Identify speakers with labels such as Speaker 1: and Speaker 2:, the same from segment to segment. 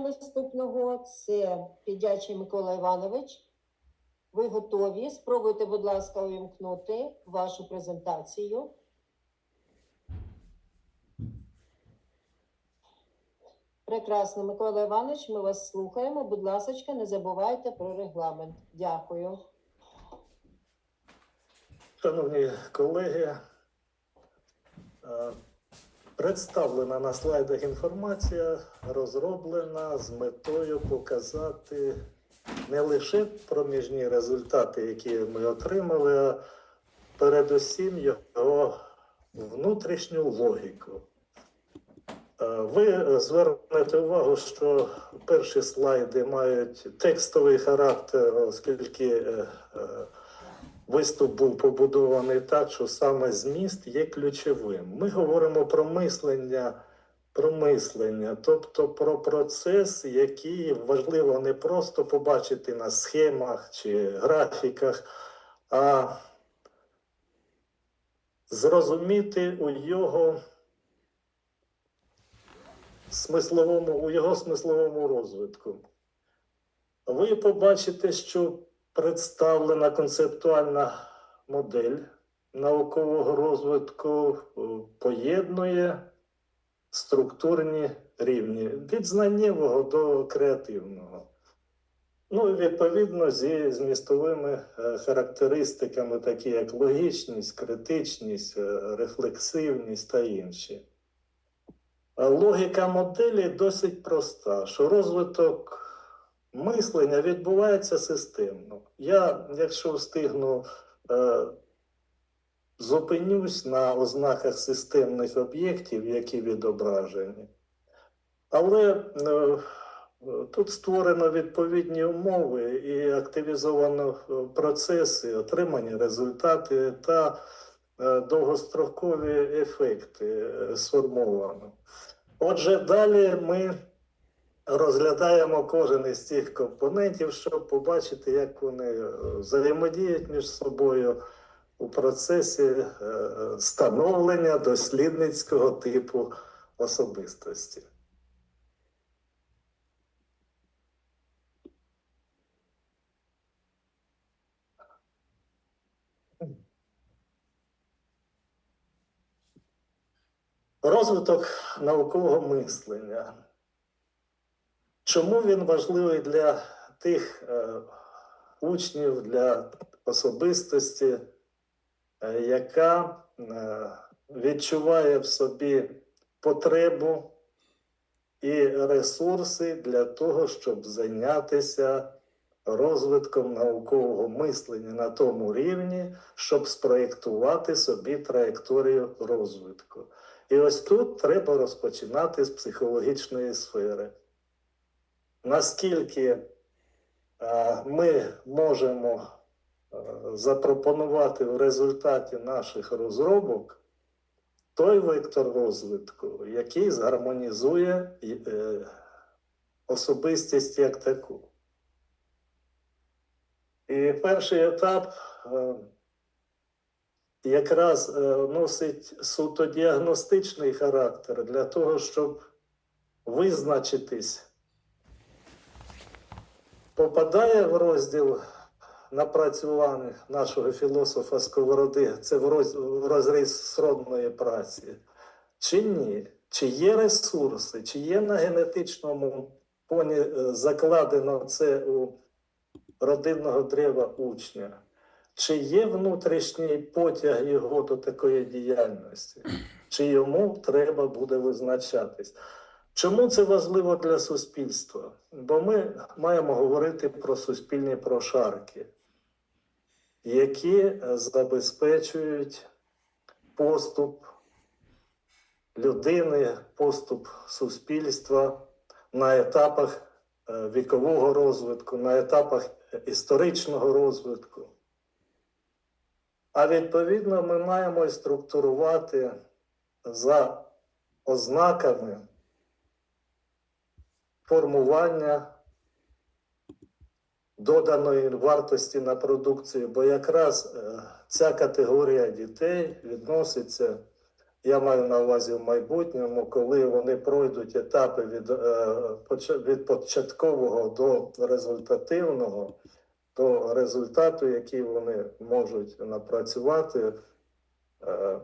Speaker 1: наступного це Підячий Микола Іванович. Ви готові? Спробуйте, будь ласка, увімкнути вашу презентацію. Прекрасно, Микола Іванович, ми вас слухаємо. Будь ласка, не забувайте про регламент. Дякую.
Speaker 2: Шановні колеги, е, представлена на слайдах інформація розроблена з метою показати не лише проміжні результати, які ми отримали, а передусім його внутрішню логіку. Е, Ви звернете увагу, що перші слайди мають текстовий характер, оскільки е, е, Виступ був побудований так, що саме зміст є ключовим. Ми говоримо про мислення, про мислення, тобто про процес, який важливо не просто побачити на схемах чи графіках, а зрозуміти у його смисловому, у його смисловому розвитку. Ви побачите, що представлена концептуальна модель наукового розвитку е, поєднує структурні рівні від знаннєвого до креативного. Ну відповідно зі змістовими е, характеристиками, такі як логічність, критичність, е, рефлексивність та інші. Логіка моделі досить проста, що розвиток мислення відбувається системно. Я, якщо встигну, е, зупинюсь на ознаках системних об'єктів, які відображені. Але е, тут створено відповідні умови і активізовано е, процеси, отримані результати та е, довгострокові ефекти сформовано. Отже, далі ми розглядаємо кожен із цих компонентів, щоб побачити, як вони е, взаємодіють між собою у процесі е, становлення дослідницького типу особистості. Розвиток наукового мислення. Чому він важливий для тих е, учнів, для особистості, е, яка е, відчуває в собі потребу і ресурси для того, щоб зайнятися розвитком наукового мислення на тому рівні, щоб спроєктувати собі траєкторію розвитку. І ось тут треба розпочинати з психологічної сфери наскільки е, ми можемо е, запропонувати в результаті наших розробок той вектор розвитку, який згармонізує е, особистість як таку. І перший етап якраз носить суто діагностичний характер для того, щоб визначитись попадає в розділ напрацювань нашого філософа Сковороди, це в розріз сродної праці, чи ні? Чи є ресурси, чи є на генетичному фоні е, закладено це у родинного древа учня? Чи є внутрішній потяг його до такої діяльності? Чи йому треба буде визначатись? Чому це важливо для суспільства? Бо ми маємо говорити про суспільні прошарки, які е, забезпечують поступ людини, поступ суспільства на етапах е, вікового розвитку, на етапах історичного розвитку. А відповідно, ми маємо і структурувати за ознаками формування доданої вартості на продукцію, бо якраз е, ця категорія дітей відноситься Я маю на увазі в майбутньому, коли вони пройдуть етапи від, е, від початкового до результативного, до результату, який вони можуть напрацювати, е,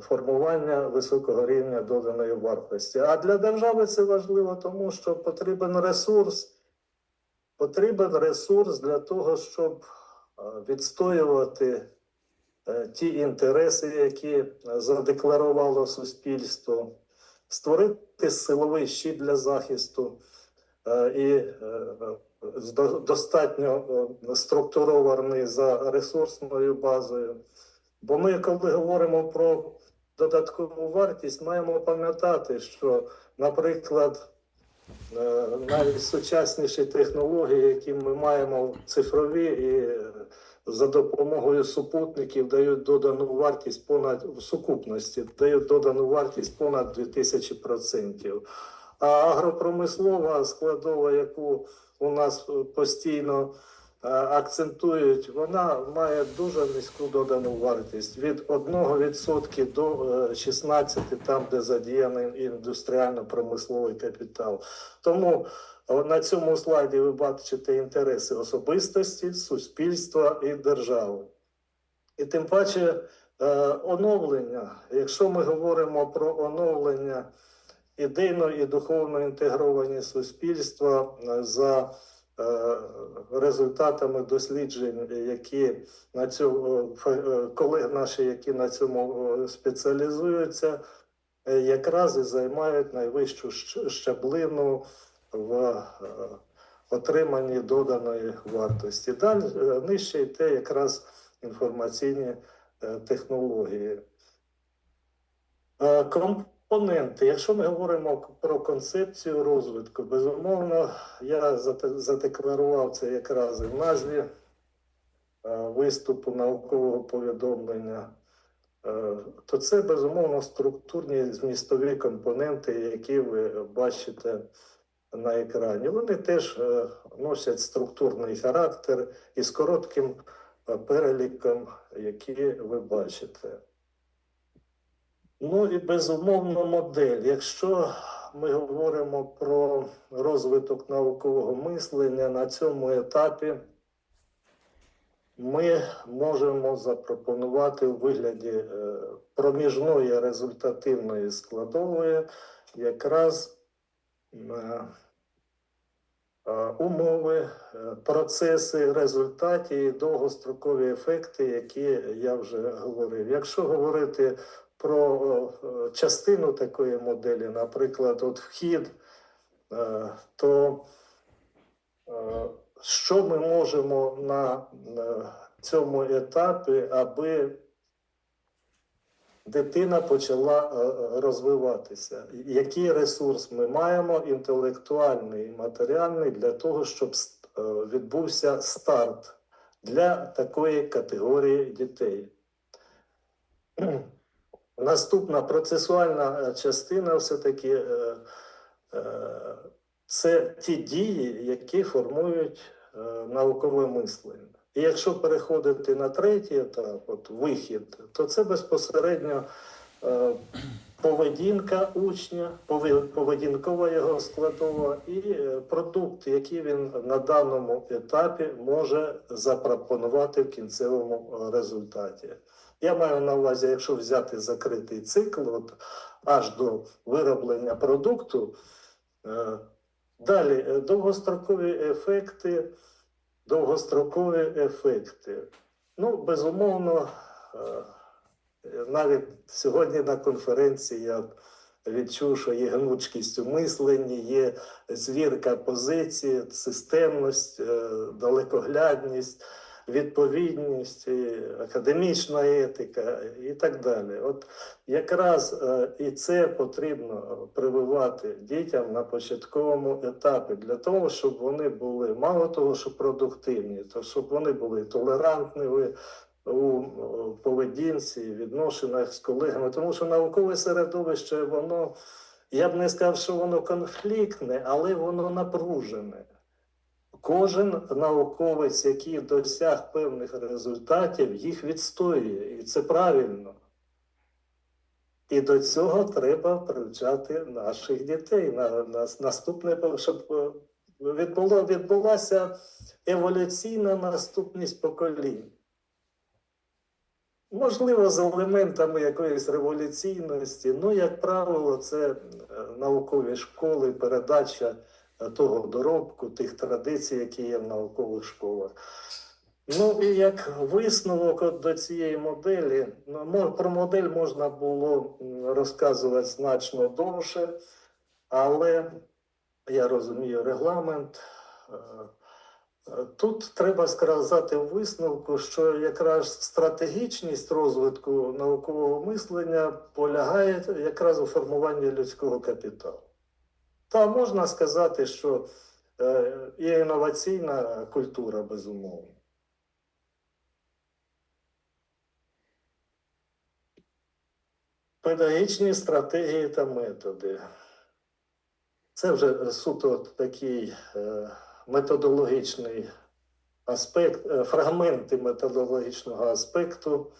Speaker 2: формування високого рівня доданої вартості. А для держави це важливо, тому що потрібен ресурс, потрібен ресурс для того, щоб е, відстоювати е, ті інтереси, які е, задекларувало суспільство, створити силовий щит для захисту е, і е, достатньо е, структурований за ресурсною базою. Бо ми, коли говоримо про додаткову вартість, маємо пам'ятати, що, наприклад, е, навіть сучасніші технології, які ми маємо цифрові і е, за допомогою супутників дають додану вартість понад в сукупності, дають додану вартість понад 2000%. А агропромислова складова, яку у нас е, постійно акцентують, вона має дуже низьку додану вартість від 1% до е, 16%, там, де задіяний індустріально-промисловий капітал. Тому е, на цьому слайді ви бачите інтереси особистості, суспільства і держави. І тим паче е, оновлення, якщо ми говоримо про оновлення ідейно і духовно інтегровані суспільства е, за е, результатами досліджень, які на цьому е, колег наші, які на цьому е, спеціалізуються, е, якраз і займають найвищу щ- щаблину в е, отриманні доданої вартості. Далі е, нижче йде якраз інформаційні е, технології. Компоненти. Якщо ми говоримо про концепцію розвитку, безумовно, я задекларував це якраз і в назві е, виступу наукового повідомлення. Е, То це безумовно структурні змістові компоненти, які ви бачите на екрані. Вони теж е, носять структурний характер із коротким переліком, які ви бачите. Ну і безумовно модель. Якщо ми говоримо про розвиток наукового мислення на цьому етапі, ми можемо запропонувати у вигляді е, проміжної результативної складової якраз е, е, умови, процеси, результати і довгострокові ефекти, які я вже говорив. Якщо говорити про е, частину такої моделі, наприклад, от вхід, е, то е, що ми можемо на цьому етапі, аби дитина почала розвиватися? Який ресурс ми маємо, інтелектуальний і матеріальний, для того, щоб відбувся старт для такої категорії дітей? Наступна процесуальна е, частина все-таки е, е, це ті дії, які формують наукове мислення. І якщо переходити на третій етап, от вихід, то це безпосередньо поведінка учня, пове- поведінкова його складова і продукт, який він на даному етапі може запропонувати в кінцевому результаті. Я маю на увазі, якщо взяти закритий цикл, от аж до вироблення продукту. е, Далі е, довгострокові ефекти, довгострокові ефекти. Ну, безумовно, е, навіть сьогодні на конференції я відчув, що є гнучкість у мисленні, є звірка позиції, системність, далекоглядність, відповідність, академічна етика і так далі. От якраз е, і це потрібно прививати дітям на початковому етапі для того, щоб вони були мало того, що продуктивні, то щоб вони були толерантними у поведінці, відношеннях з колегами, тому що наукове середовище, воно я б не сказав, що воно конфліктне, але воно напружене. Кожен науковець, який досяг певних результатів, їх відстоює, і це правильно. І до цього треба привчати наших дітей на, на наступне, щоб е, відбуло, відбулася еволюційна наступність поколінь. Можливо, з елементами якоїсь революційності, ну, як правило, це е, наукові школи, передача того доробку, тих традицій, які є в наукових школах. Ну і як висновок от до цієї моделі, ну, про модель можна було розказувати значно довше, але я розумію регламент. Е, е, Тут треба сказати в висновку, що якраз стратегічність розвитку наукового мислення полягає якраз у формуванні людського капіталу. Та можна сказати, що е, і інноваційна культура, безумовно. Педагогічні стратегії та методи. Це вже суто такий е, методологічний аспект, е, фрагменти методологічного аспекту,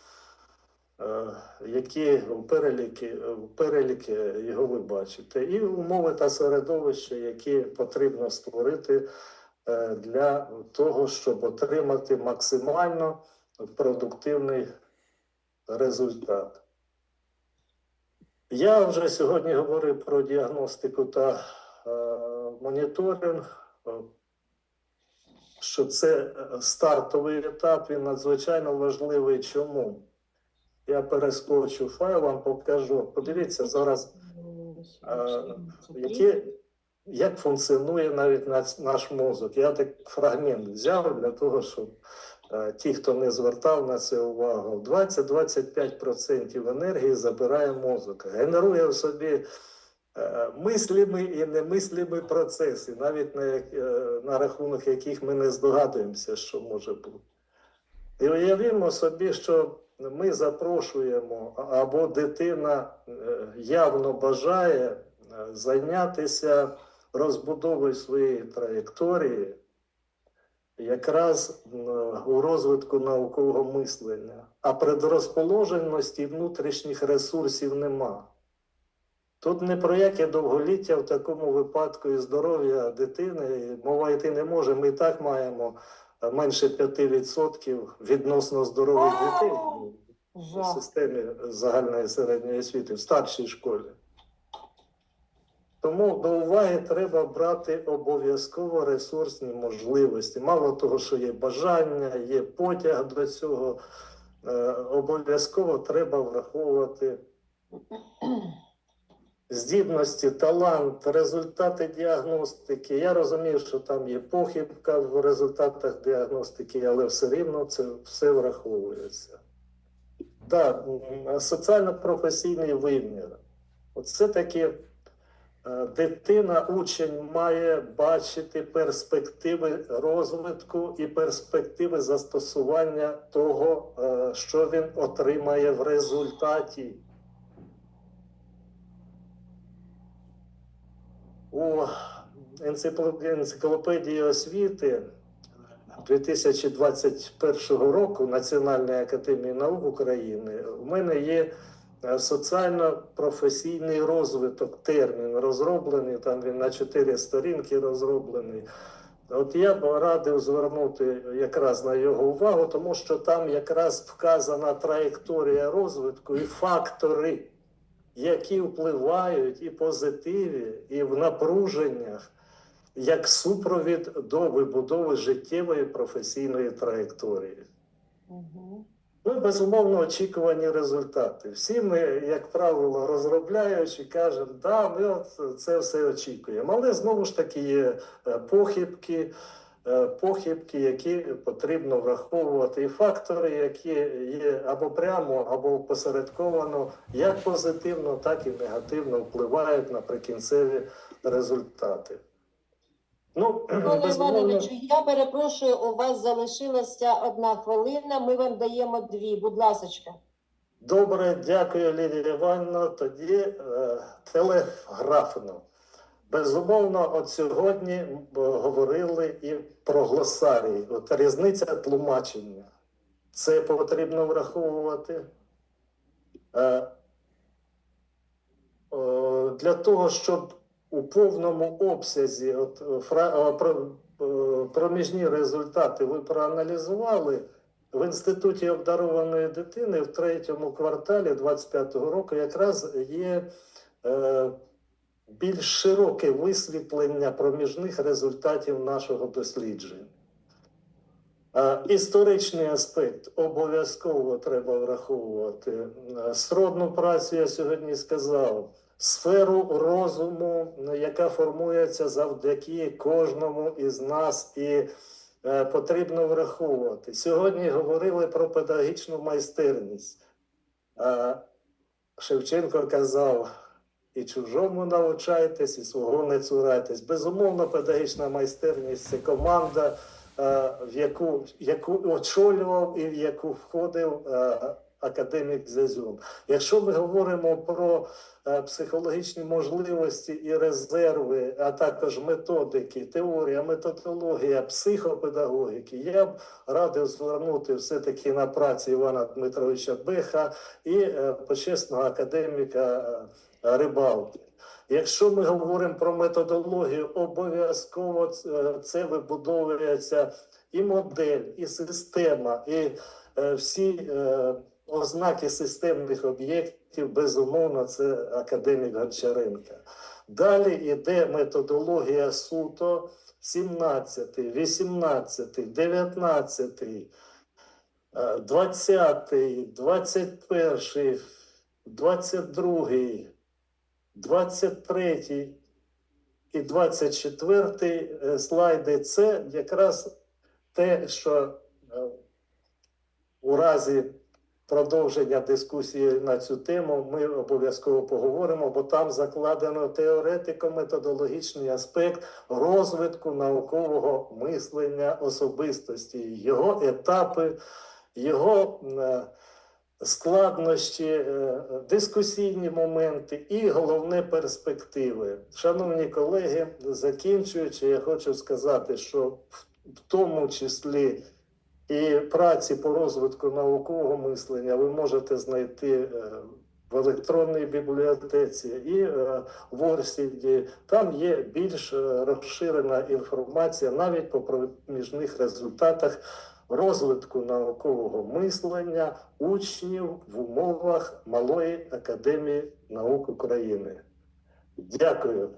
Speaker 2: які переліки, переліки його ви бачите, і умови та середовище, які потрібно створити е, для того, щоб отримати максимально продуктивний результат. Я вже сьогодні говорив про діагностику та е, моніторинг, е, що це е, стартовий етап, він надзвичайно важливий. Чому? Я перескочу файл, вам покажу. Подивіться зараз, е, які, як функціонує навіть наш, мозок. Я так фрагмент взяв для того, щоб е, ті, хто не звертав на це увагу, 20-25% енергії забирає мозок, генерує в собі е, мислимі і немислимі процеси, навіть на, на рахунок яких ми не здогадуємося, що може бути. І уявімо собі, що ми запрошуємо або дитина е, явно бажає е, зайнятися розбудовою своєї траєкторії, якраз у розвитку наукового мислення, а предрозположеності внутрішніх ресурсів нема. Тут не про яке довголіття в такому випадку і здоров'я дитини мова йти не може. Ми і так маємо менше 5% відносно здорових дітей в системі загальної середньої освіти в старшій школі. Тому до уваги треба брати обов'язково ресурсні можливості. Мало того, що є бажання, є потяг до цього. е, Обов'язково треба враховувати здібності, талант, результати діагностики. Я розумію, що там є похибка в результатах діагностики, але все рівно це все враховується. Так, м, соціально-професійний вимір. Оце таки е, дитина, учень має бачити перспективи розвитку і перспективи застосування того, е, що він отримає в результаті. У енциклопедії освіти 2021 року Національної академії наук України у мене є е, соціально-професійний розвиток термін розроблений, там він на чотири сторінки розроблений. От я б радив звернути якраз на його увагу, тому що там якраз вказана траєкторія розвитку і фактори, які впливають і позитиві, і в напруженнях, як супровід до вибудови життєвої професійної траєкторії.
Speaker 1: Мгм.
Speaker 2: Ну, безумовно, очікувані результати. Всі ми, як правило, розробляючи, кажемо, да, ми от це все очікуємо. Але знову ж таки є е, похибки, похибки, які потрібно враховувати, і фактори, які є або прямо, або посередковано, як позитивно, так і негативно впливають на прикінцеві результати. Ну, безумовно,
Speaker 1: Івановичу, я перепрошую, у вас залишилася одна хвилина. Ми вам даємо дві. Будь ласочка.
Speaker 2: Добре, дякую, Лілія Івановна. Тоді е, телеграфно. Безумовно, от сьогодні говорили і про глосарій. От різниця тлумачення. Це потрібно враховувати. Е, е, для того, щоб у повному обсязі от, е, проміжні результати ви проаналізували в інституті обдарованої дитини в третьому кварталі 25-го року якраз є більш широке висвітлення проміжних результатів нашого дослідження. Е, Історичний аспект обов'язково треба враховувати. Е, Сродну працю я сьогодні сказав. Сферу розуму, яка формується завдяки кожному із нас, і е, потрібно враховувати. Сьогодні говорили про педагогічну майстерність. Шевченко казав: і чужому навчайтесь, і свого не цурайтесь. Безумовно, педагогічна майстерність це команда е, в яку, яку очолював і в яку входив е, академік Зязюн. Якщо ми говоримо про е, психологічні можливості і резерви, а також методики, теорія, методологія, психопедагогіки, я б радив звернути все-таки на праці Івана Дмитровича Беха і почесного академіка Рибалки. Якщо ми говоримо про методологію, обов'язково це- це вибудовується і модель, і система, і е, всі е, ознаки системних об'єктів, безумовно, це академік Гончаренка. Далі йде методологія суто 17, 18, 19, е, 20, 21, 22, 23 і 24 е, слайди це якраз те, що е, у разі продовження дискусії на цю тему ми обов'язково поговоримо, бо там закладено теоретико-методологічний аспект розвитку наукового мислення особистості, його етапи, його е, складнощі, е, дискусійні моменти і головне перспективи. Шановні колеги, закінчуючи, я хочу сказати, що в тому числі і праці по розвитку наукового мислення ви можете знайти е, в електронній бібліотеці і е, в Орсіді. Там є більш е, розширена інформація навіть по проміжних результатах розвитку наукового мислення учнів в умовах Малої академії наук України. Дякую.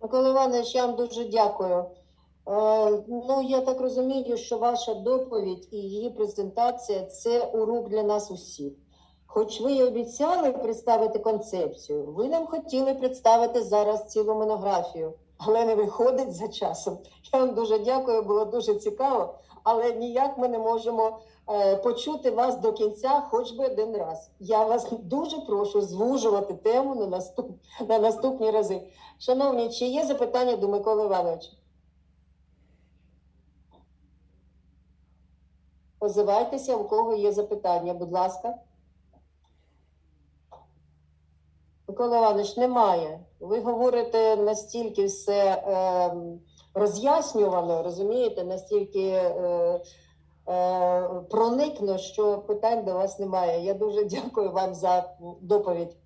Speaker 1: Микола Іванович, я вам дуже дякую. Е, ну, я так розумію, що ваша доповідь і її презентація це урок для нас усіх. Хоч ви і обіцяли представити концепцію, ви нам хотіли представити зараз цілу монографію, але не виходить за часом. Я вам дуже дякую, було дуже цікаво, але ніяк ми не можемо е, почути вас до кінця, хоч би один раз. Я вас дуже прошу звужувати тему на, наступ, на наступні рази. Шановні, чи є запитання до Миколи Івановича? Позивайтеся, у кого є запитання, будь ласка. Микола Іванович, немає. Ви говорите настільки все ем, роз'яснювано, розумієте, настільки е, е, проникно, що питань до вас немає. Я дуже дякую вам за доповідь.